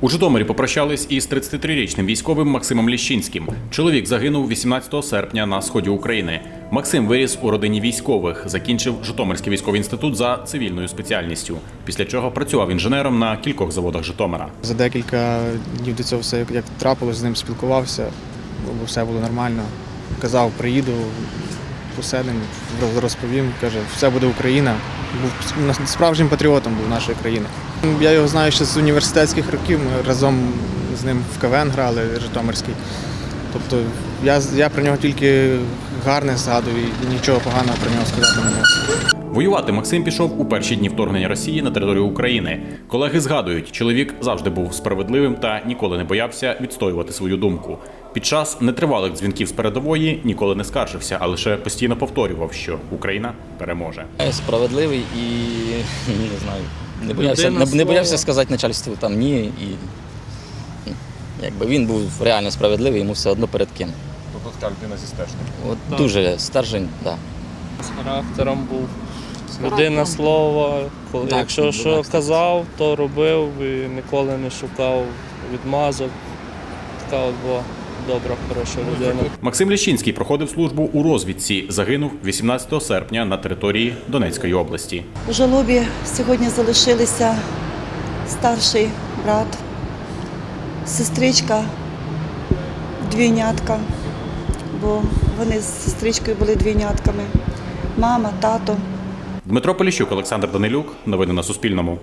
У Житомирі попрощались із 33-річним військовим Максимом Ліщинським. Чоловік загинув 18 серпня на сході України. Максим виріс у родині військових, закінчив Житомирський військовий інститут за цивільною спеціальністю. Після чого працював інженером на кількох заводах Житомира. За декілька днів до цього все як- трапилось, з ним спілкувався, бо все було нормально. Казав, приїду, роз- розповім. Каже, все буде Україна. Був справжнім патріотом був нашої країни. Я його знаю ще з університетських років. Ми разом з ним в КВН грали Житомирський. Тобто я, я про нього тільки гарне згадую і нічого поганого про нього сказати не можу. Воювати Максим пішов у перші дні вторгнення Росії на територію України. Колеги згадують, чоловік завжди був справедливим та ніколи не боявся відстоювати свою думку. Під час нетривалих дзвінків з передової ніколи не скаржився, а лише постійно повторював, що Україна переможе. Справедливий і не знаю, не боявся, не, не боявся сказати начальству там ні. І ну, якби він був реально справедливий, йому все одно перед ким. Тобто така людина зі стежки. От Так. дуже стержень, так. Да. з характером був. Людина слова, коли Так, якщо що казав, то робив і ніколи не шукав відмазок. Така от була добра, хороша людина. Максим Ліщинський проходив службу у розвідці. Загинув 18 серпня на території Донецької області. У жалобі сьогодні залишилися старший брат, сестричка, двійнятка, бо вони з сестричкою були двійнятками, мама, тато. Дмитро Поліщук, Олександр Данилюк. Новини на Суспільному.